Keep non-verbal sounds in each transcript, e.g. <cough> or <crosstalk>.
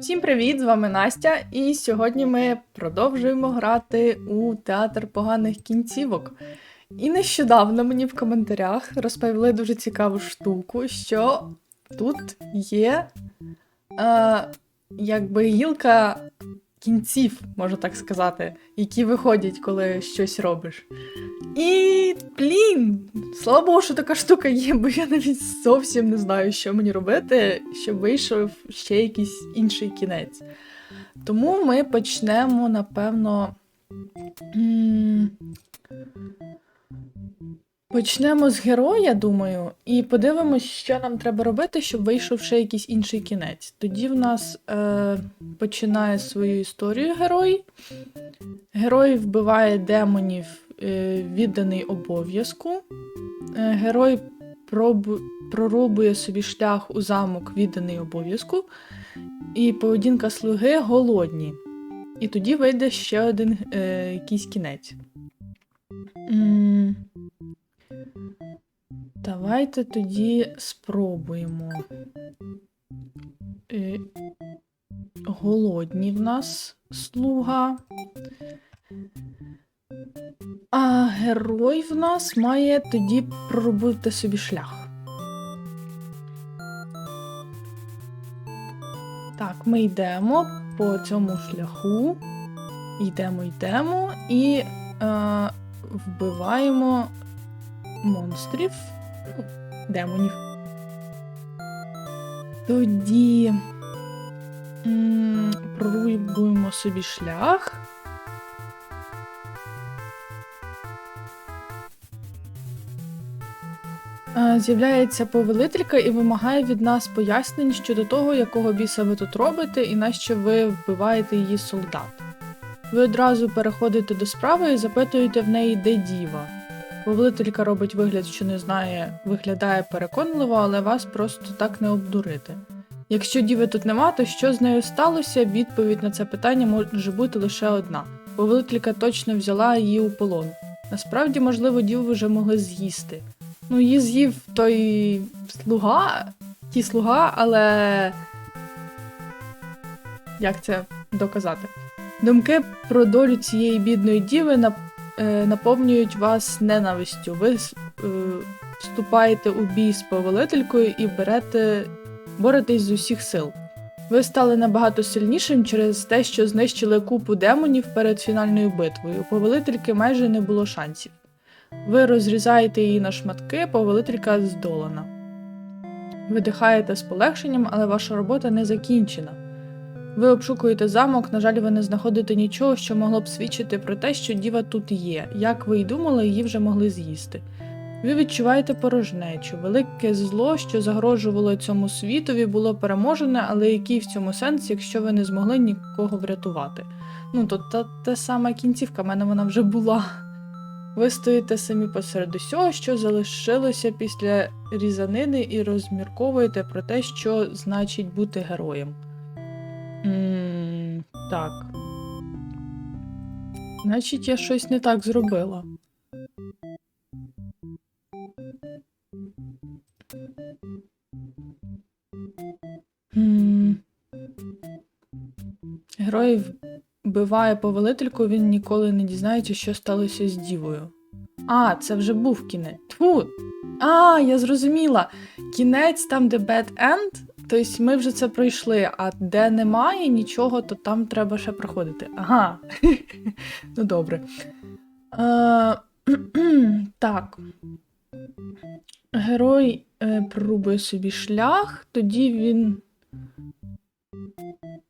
Всім привіт! З вами Настя, і сьогодні ми продовжуємо грати у театр поганих кінцівок. І нещодавно мені в коментарях розповіли дуже цікаву штуку, що тут є е, якби гілка кінців, можна так сказати, які виходять, коли щось робиш. І, блін, слава Богу, що така штука є, бо я навіть зовсім не знаю, що мені робити, щоб вийшов ще якийсь інший кінець. Тому ми почнемо, напевно. Почнемо з героя, думаю, і подивимось, що нам треба робити, щоб вийшов ще якийсь інший кінець. Тоді в нас е, починає свою історію герой. Герой вбиває демонів, е, відданий обов'язку. Е, герой пробу, прорубує собі шлях у замок, відданий обов'язку. І поведінка слуги голодні. І тоді вийде ще один е, якийсь кінець. М, Давайте тоді спробуємо. Е, голодні в нас слуга. А герой в нас має тоді проробити собі шлях. Так, ми йдемо по цьому шляху. Йдемо, йдемо і е, вбиваємо монстрів, демонів. Тоді прорубуємо собі шлях. З'являється повелителька і вимагає від нас пояснень щодо того, якого біса ви тут робите, і нащо ви вбиваєте її солдат. Ви одразу переходите до справи і запитуєте в неї, де діва. Повелителька робить вигляд, що не знає, виглядає переконливо, але вас просто так не обдурити. Якщо діви тут нема, то що з нею сталося? Відповідь на це питання може бути лише одна. Повелителька точно взяла її у полон. Насправді, можливо, діву вже могли з'їсти. Ну, її з'їв той слуга, ті слуга, але. Як це доказати? Думки про долю цієї бідної діви е, наповнюють вас ненавистю. Ви е, вступаєте у бій з повелителькою і берете, боретесь з усіх сил. Ви стали набагато сильнішим через те, що знищили купу демонів перед фінальною битвою. Повелительки майже не було шансів. Ви розрізаєте її на шматки, повелителька здолана. Видихаєте з полегшенням, але ваша робота не закінчена. Ви обшукуєте замок, на жаль, ви не знаходите нічого, що могло б свідчити про те, що діва тут є. Як ви й думали, її вже могли з'їсти. Ви відчуваєте порожнечу, велике зло, що загрожувало цьому світові, було переможене, але який в цьому сенс, якщо ви не змогли нікого врятувати? Ну, то та, та сама кінцівка, в мене вона вже була. Ви стоїте самі посеред усього, що залишилося після різанини, і розмірковуєте про те, що значить бути героєм. М так. Значить, я щось не так зробила. М. Герой вбиває повелительку, він ніколи не дізнається, що сталося з дівою. А, це вже був кінець. Тьфу! А, я зрозуміла. Кінець там, де bad end, тобто ми вже це пройшли, а де немає нічого, то там треба ще проходити. Ага. <laughs> ну добре. Е, <clears throat> так. Герой е, прорубує собі шлях, тоді він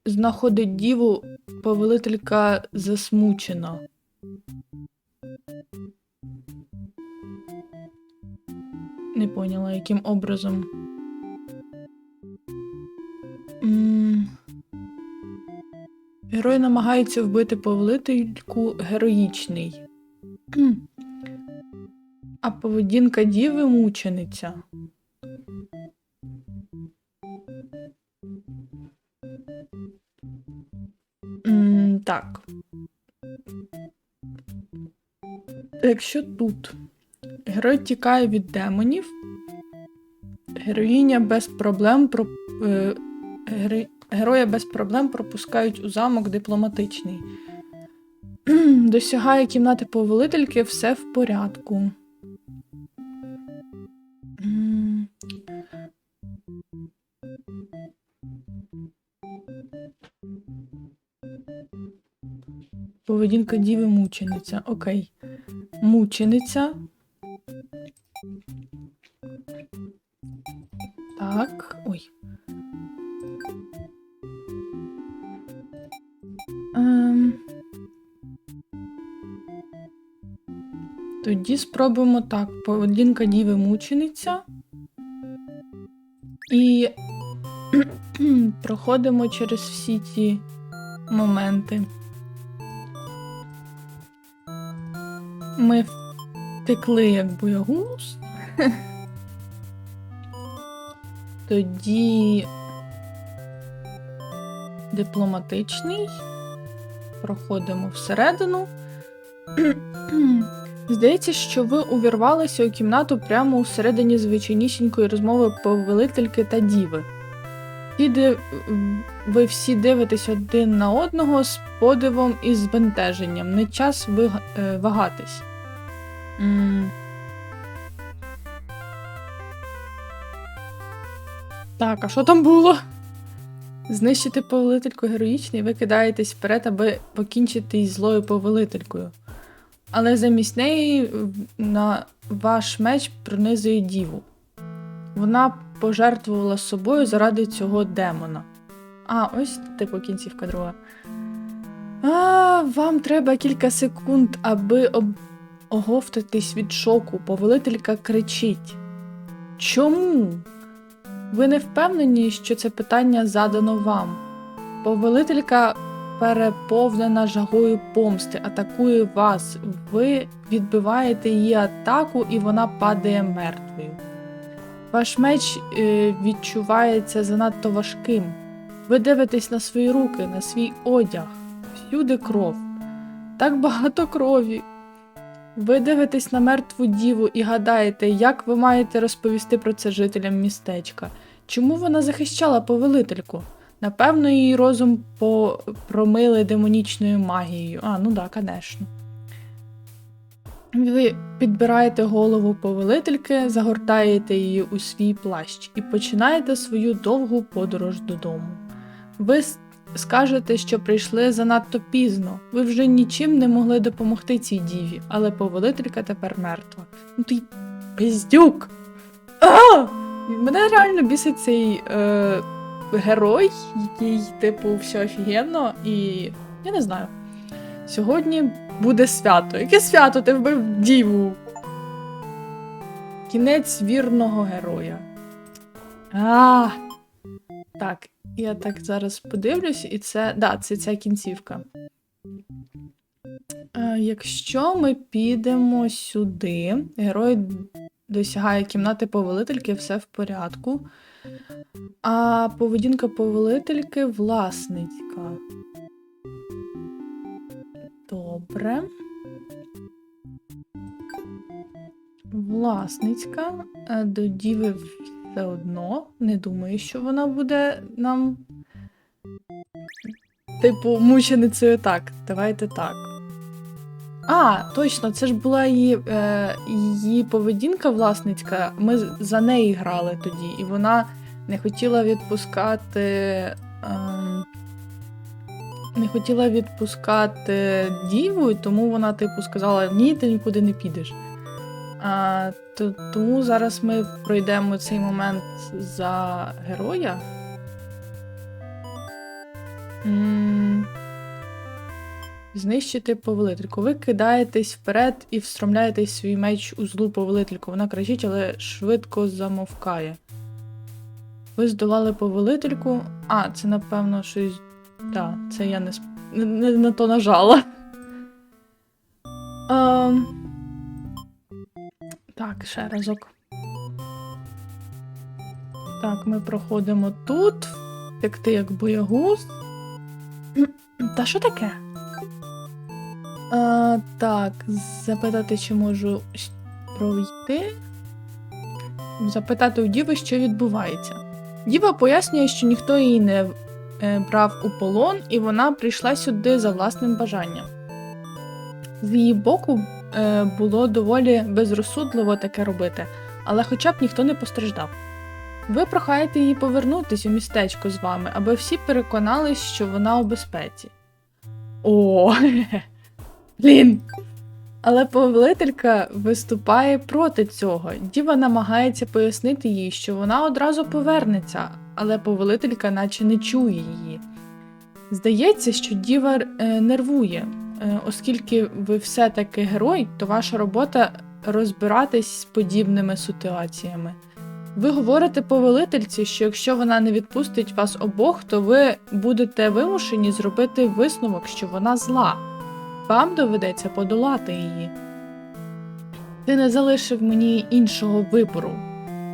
знаходить діву, повелителька засмучена. Не поняла, яким образом. Герой намагається вбити повелительку героїчний. А поведінка діви мучениця. М, так. Якщо тут герой тікає від демонів, героїня без проблем про. Е, гери... героя без проблем пропускають у замок дипломатичний. <clears throat> Досягає кімнати повелительки, все в порядку. Поведінка діви мучениця. Окей. Мучениця. Спробуємо так. Поведінка діви мучениця. І <clears throat> проходимо через всі ці моменти. Ми втекли як боягуз. <laughs> Тоді дипломатичний. Проходимо всередину. <clears throat> Здається, що ви увірвалися у кімнату прямо у середині звичайнісінької розмови повелительки та діви. І ви всі дивитесь один на одного з подивом і збентеженням. Не час виг- е, вагатись. М. Так, а що там було? Знищити повелительку героїчно і ви кидаєтесь вперед, аби покінчити із злою повелителькою. Але замість неї на ваш меч пронизує діву. Вона пожертвувала собою заради цього демона. А, ось типу кінцівка друга. А, вам треба кілька секунд, аби об... оговтатись від шоку. Повелителька кричить. Чому? Ви не впевнені, що це питання задано вам. Повелителька переповнена жагою помсти, атакує вас. Ви відбиваєте її атаку, і вона падає мертвою. Ваш меч е, відчувається занадто важким. Ви дивитесь на свої руки, на свій одяг. Всюди кров. Так багато крові. Ви дивитесь на мертву діву і гадаєте, як ви маєте розповісти про це жителям містечка. Чому вона захищала повелительку? Напевно, її розум по... промили демонічною магією. А, ну так, конечно. Ви підбираєте голову повелительки, загортаєте її у свій плащ і починаєте свою довгу подорож додому. Ви скажете, що прийшли занадто пізно. Ви вже нічим не могли допомогти цій діві, але повелителька тепер мертва. Ну ти пиздюк! А! Мене реально бісить цей е, герой, який, типу, все офігенно, і я не знаю. Сьогодні буде свято. Яке свято? Ти вбив діву. Кінець вірного героя. А. Так, я так зараз подивлюсь, і це. Да, це ця кінцівка. Е, якщо ми підемо сюди, герой досягає кімнати повелительки, все в порядку. А поведінка повелительки власницька. Добре. Власницька. Е, До діви все одно. Не думаю, що вона буде нам. Типу, мученицею так. Давайте так. А, точно, це ж була її, е, її поведінка власницька. Ми за неї грали тоді, і вона не хотіла відпускати. ем, не хотіла відпускати діву, і тому вона, типу, сказала: ні, ти нікуди не підеш. А, то, тому зараз ми пройдемо цей момент за героя. М, Знищити повелительку. Ви кидаєтесь вперед і встромляєтесь свій меч у злу повелительку. Вона кричить, але швидко замовкає. Ви здолали повелительку. А, це напевно щось. Так, це я не, сп... не, не на то нажала. <laughs> Ем... Так, ще разок. Так, ми проходимо тут. Текти як боягуз. <clears throat> Та що таке? А, так, запитати, чи можу пройти. Запитати у Діви, що відбувається. Діва пояснює, що ніхто її не е, брав у полон, і вона прийшла сюди за власним бажанням. З її боку е, було доволі безрозсудливо таке робити, але хоча б ніхто не постраждав. Ви прохаєте її повернутись у містечко з вами, аби всі переконались, що вона у безпеці. О, <laughs> блін. Але повелителька виступає проти цього. Діва намагається пояснити їй, що вона одразу повернеться, але повелителька наче не чує її. Здається, що діва е, нервує, Е, оскільки ви все-таки герой, то ваша робота розбиратись з подібними ситуаціями. Ви говорите повелительці, що якщо вона не відпустить вас обох, то ви будете вимушені зробити висновок, що вона зла. Вам доведеться подолати її. Ти не залишив мені іншого вибору.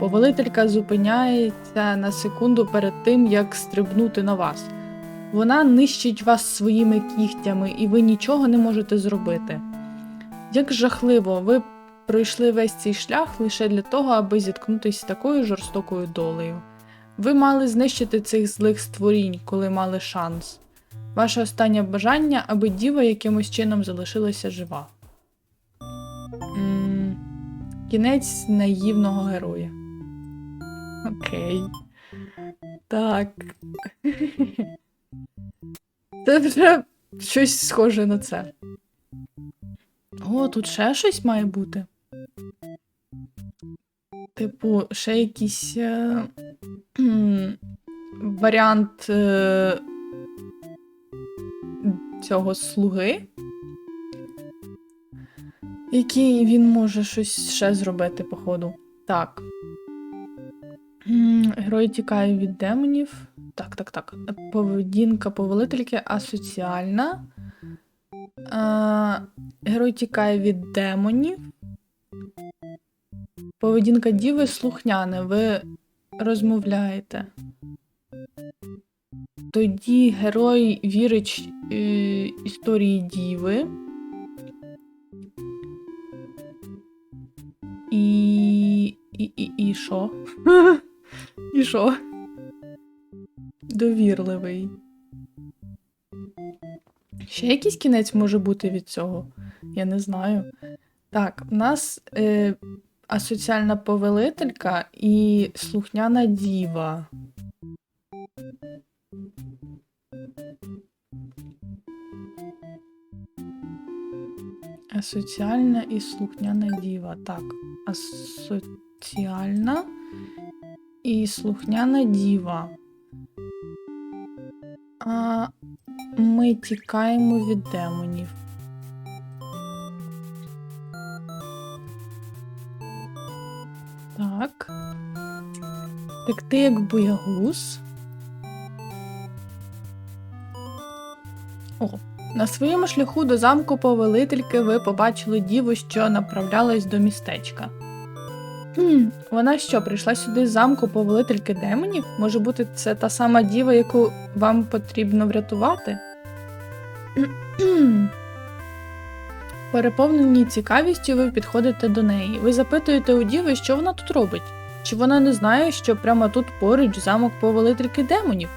Повелителька зупиняється на секунду перед тим, як стрибнути на вас. Вона нищить вас своїми кігтями, і ви нічого не можете зробити. Як жахливо, ви пройшли весь цей шлях лише для того, аби зіткнутися з такою жорстокою долею. Ви мали знищити цих злих створінь, коли мали шанс. Ваше останнє бажання, аби діва якимось чином залишилася жива. м Кінець наївного героя. Окей. Так. Це вже щось схоже на це. О, тут ще щось має бути. Типу, ще якийсь е, варіант е, цього слуги, який він може щось ще зробити, походу. Так. Герой тікає від демонів. Так, так, так. Поведінка повелительки асоціальна. А, герой тікає від демонів. Поведінка діви слухняна. Ви розмовляєте. Тоді герой вірить історії діви. І. І. І. І що? <laughs> І що? Довірливий. Ще якийсь кінець може бути від цього? Я не знаю. Так, в нас е, асоціальна повелителька і слухняна діва. Асоціальна і слухняна діва. Так, асоціальна і слухняна діва. А ми тікаємо від демонів. Так. Так ти як боягуз. На своєму шляху до замку повелительки ви побачили діву, що направлялась до містечка. Хм, вона що, прийшла сюди з замку повелительки демонів? Може бути, це та сама діва, яку вам потрібно врятувати? <clears throat> Переповнені цікавістю, ви підходите до неї. Ви запитуєте у діви, що вона тут робить. Чи вона не знає, що прямо тут поруч замок повелительки демонів?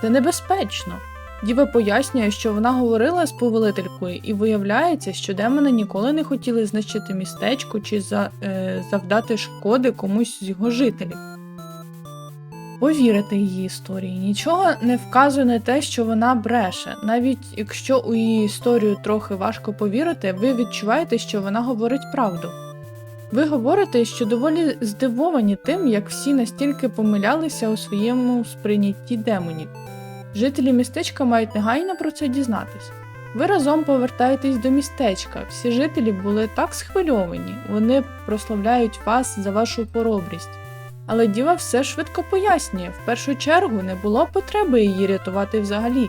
Це небезпечно. Діва пояснює, що вона говорила з повелителькою, і виявляється, що демони ніколи не хотіли знищити містечко чи за, е, завдати шкоди комусь з його жителів. Повірите її історії. Нічого не вказує на те, що вона бреше. Навіть якщо у її історію трохи важко повірити, ви відчуваєте, що вона говорить правду. Ви говорите, що доволі здивовані тим, як всі настільки помилялися у своєму сприйнятті демонів. Жителі містечка мають негайно про це дізнатись. Ви разом повертаєтесь до містечка. Всі жителі були так схвильовані, вони прославляють вас за вашу хоробрість. Але діва все швидко пояснює: в першу чергу не було потреби її рятувати взагалі.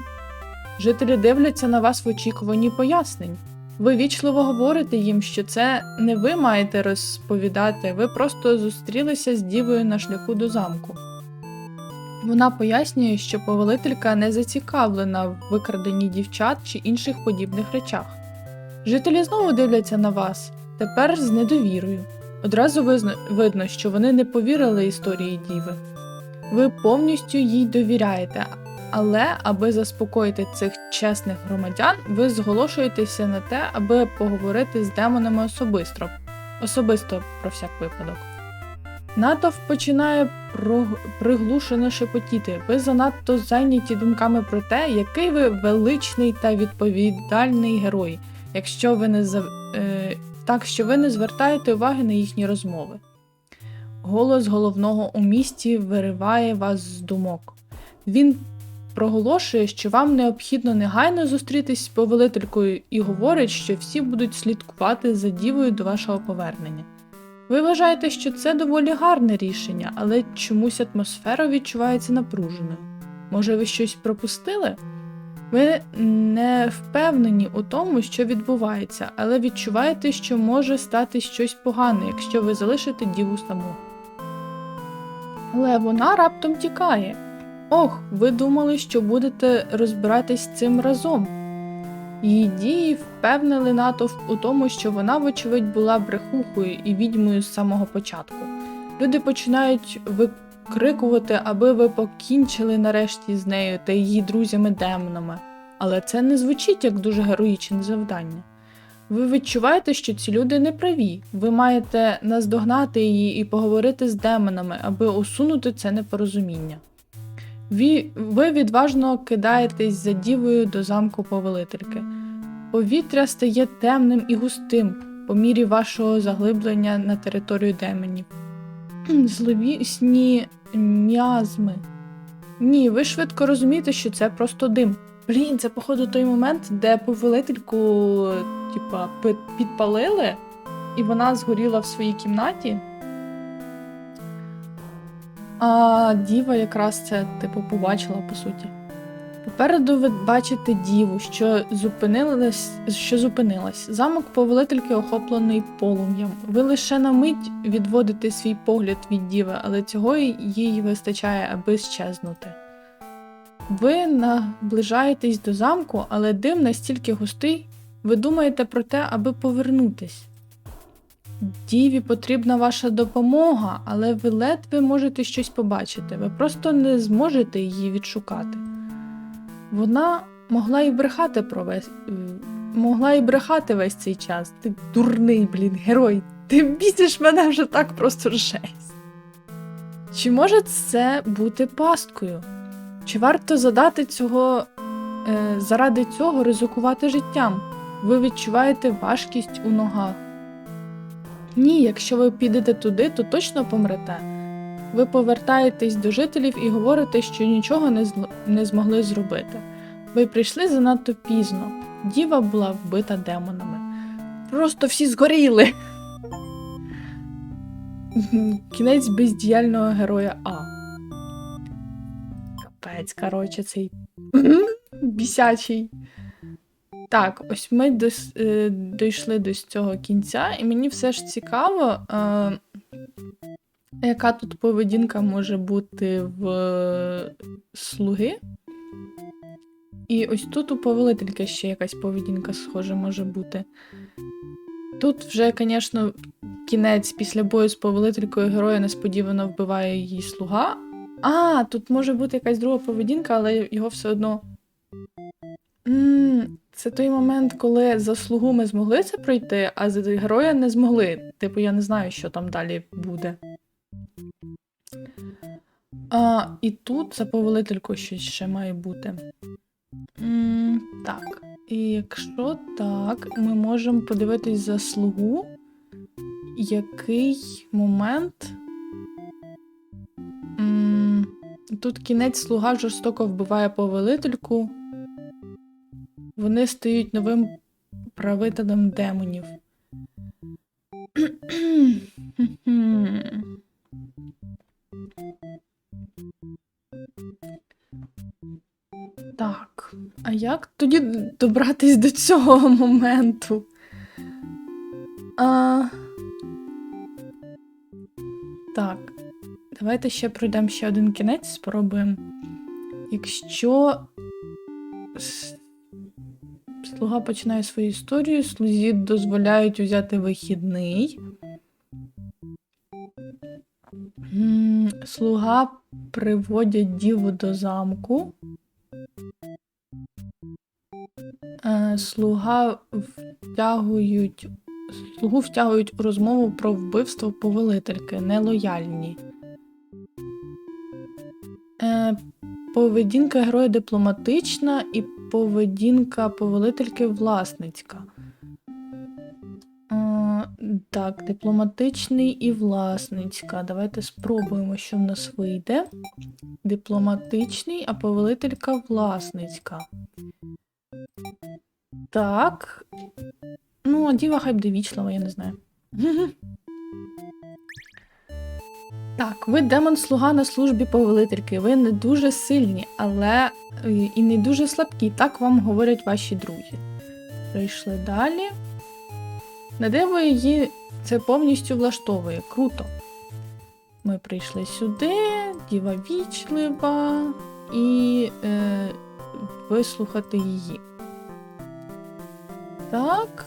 Жителі дивляться на вас в очікуванні пояснень. Ви вічливо говорите їм, що це не ви маєте розповідати, ви просто зустрілися з дівою на шляху до замку. Вона пояснює, що повелителька не зацікавлена в викраденні дівчат чи інших подібних речах. Жителі знову дивляться на вас, тепер з недовірою. Одразу видно, що вони не повірили історії діви. Ви повністю їй довіряєте, Але аби заспокоїти цих чесних громадян, ви зголошуєтеся на те, аби поговорити з демонами особисто, особисто про всяк випадок. Натовп починає приглушено шепотіти. Ви занадто зайняті думками про те, який ви величний та відповідальний герой, якщо ви не зав... е... так що ви не звертаєте уваги на їхні розмови. Голос головного у місті вириває вас з думок. Він проголошує, що вам необхідно негайно зустрітись з повелителькою і говорить, що всі будуть слідкувати за дівою до вашого повернення. Ви вважаєте, що це доволі гарне рішення, але чомусь атмосфера відчувається напруженою. Може, ви щось пропустили? Ви не впевнені у тому, що відбувається, але відчуваєте, що може стати щось погане, якщо ви залишите діву саму. Але вона раптом тікає. Ох, ви думали, що будете розбиратись цим разом. Її дії впевнили натовп у тому, що вона, вочевидь, була брехухою і відьмою з самого початку. Люди починають викрикувати, аби ви покінчили нарешті з нею та її друзями-демонами. Але це не звучить як дуже героїчне завдання. Ви відчуваєте, що ці люди не праві. Ви маєте наздогнати її і поговорити з демонами, аби усунути це непорозуміння. Ви відважно кидаєтесь за дівою до замку повелительки. Повітря стає темним і густим по мірі вашого заглиблення на територію демонів. Зловісні м'язми. Ні, ви швидко розумієте, що це просто дим. Блін, це, походу, той момент, де повелительку типа, підпалили, і вона згоріла в своїй кімнаті. А діва якраз це, типу, побачила, по суті. Попереду ви бачите діву, що зупинилась, що зупинилась. Замок повелительки охоплений полум'ям. Ви лише на мить відводите свій погляд від діви, але цього їй вистачає, аби щезнути. Ви наближаєтесь до замку, але дим настільки густий, ви думаєте про те, аби повернутись. Діві потрібна ваша допомога, але ви ледве можете щось побачити. Ви просто не зможете її відшукати. Вона могла і брехати про весь. е, Могла і брехати весь цей час. Ти дурний, блін, герой. Ти бісиш мене вже так просто жесть. Чи може це бути пасткою? Чи варто задати цього е, заради цього ризикувати життям? Ви відчуваєте важкість у ногах. Ні, якщо ви підете туди, то точно помрете. Ви повертаєтесь до жителів і говорите, що нічого не, зл- не змогли зробити. Ви прийшли занадто пізно. Діва була вбита демонами. Просто всі згоріли. Кінець бездіяльного героя А. Капець, коротше, цей <clears throat> бісячий. Так, ось ми дос, е, дійшли до цього кінця, і мені все ж цікаво, е, яка тут поведінка може бути в е, слуги. І ось тут у повелительки ще якась поведінка схожа може бути. Тут вже, звісно, кінець після бою з повелителькою героя несподівано вбиває її слуга. А, тут може бути якась друга поведінка, але його все одно. м це той момент, коли за слугу ми змогли це пройти, а за героя не змогли. Типу, я не знаю, що там далі буде. А, і тут за повелителькою щось ще має бути. М, так. І якщо так, ми можемо подивитись за слугу, який момент. М, Тут кінець слуга жорстоко вбиває повелительку. Вони стають новим правителем демонів. <clears throat> як тоді добратись до цього <laughs> моменту? А... Так, давайте ще пройдемо ще один кінець, спробуємо. Якщо слуга починає свою історію, слузі дозволяють взяти вихідний. Слуга приводять діву до замку. Слуга втягують. Слугу втягують у розмову про вбивство повелительки, нелояльні. Е, поведінка героя дипломатична і поведінка повелительки власницька. Е, так, дипломатичний і власницька. Давайте спробуємо, що в нас вийде. Дипломатичний, а повелителька власницька. Так. Ну, діва хай буде вічлива, я не знаю. <laughs> Так, ви демон слуга на службі повелительки. Ви не дуже сильні, але е, і не дуже слабкі. Так вам говорять ваші друзі. Прийшли далі. На диво її це повністю влаштовує. Круто. Ми прийшли сюди, діва вічлива і е, вислухати її. Так,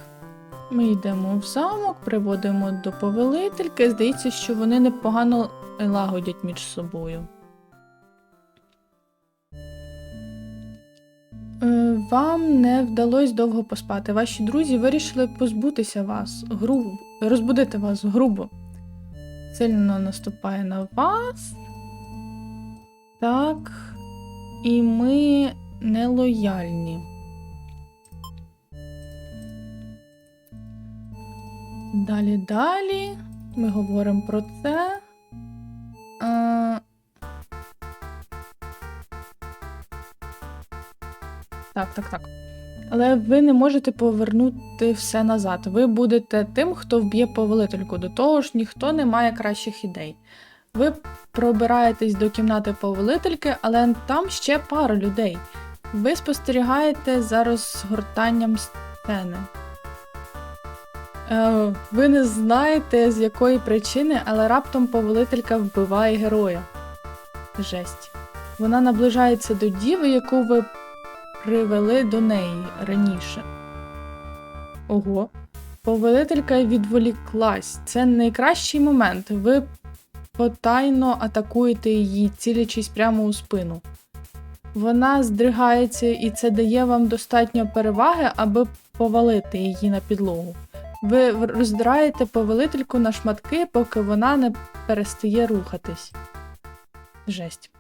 ми йдемо в замок, приводимо до повелительки. Здається, що вони непогано лагодять між собою. Е, Вам не вдалося довго поспати. Ваші друзі вирішили позбутися вас, грубо, розбудити вас грубо. Сильно наступає на вас. Так. І ми нелояльні. Далі, далі. Ми говоримо про це. А... Так, так, так. Але ви не можете повернути все назад. Ви будете тим, хто вб'є повелительку. До того ж, ніхто не має кращих ідей. Ви пробираєтесь до кімнати повелительки, але там ще пара людей. Ви спостерігаєте за розгортанням сцени. Е, ви не знаєте, з якої причини, але раптом повелителька вбиває героя. Жесть. Вона наближається до діви, яку ви привели до неї раніше. Ого. Повелителька відволіклась. Це найкращий момент. Ви потайно атакуєте її, цілячись прямо у спину. Вона здригається, і це дає вам достатньо переваги, аби повалити її на підлогу. Ви роздираєте повелительку на шматки, поки вона не перестає рухатись. Жесть.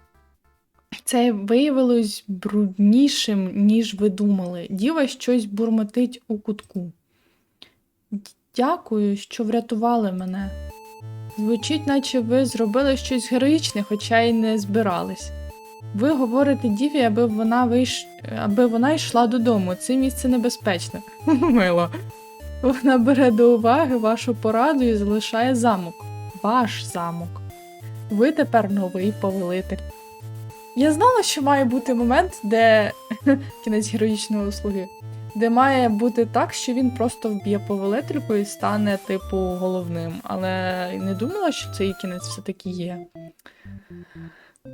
Це виявилось бруднішим, ніж ви думали. Діва щось бурмотить у кутку. Дякую, що врятували мене. Звучить, наче ви зробили щось героїчне, хоча й не збирались. Ви говорите Діві, аби вона вийш... аби вона йшла додому. Це місце небезпечне. <laughs> Мило. Вона бере до уваги вашу пораду і залишає замок. Ваш замок. Ви тепер новий повелитель. Я знала, що має бути момент, де <laughs> кінець героїчної услуги, де має бути так, що він просто вб'є повелительку і стане, типу, головним. Але не думала, що цей кінець все-таки є.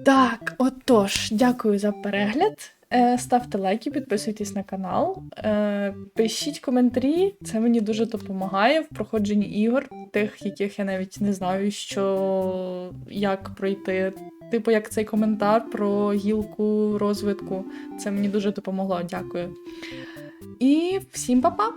Так, отож, дякую за перегляд. Е, Ставте лайки, підписуйтесь на канал, е, пишіть коментарі, це мені дуже допомагає в проходженні ігор, тих, яких я навіть не знаю, що як пройти. Типу, як цей коментар про гілку розвитку. Це мені дуже допомогло. Дякую. І всім па-па!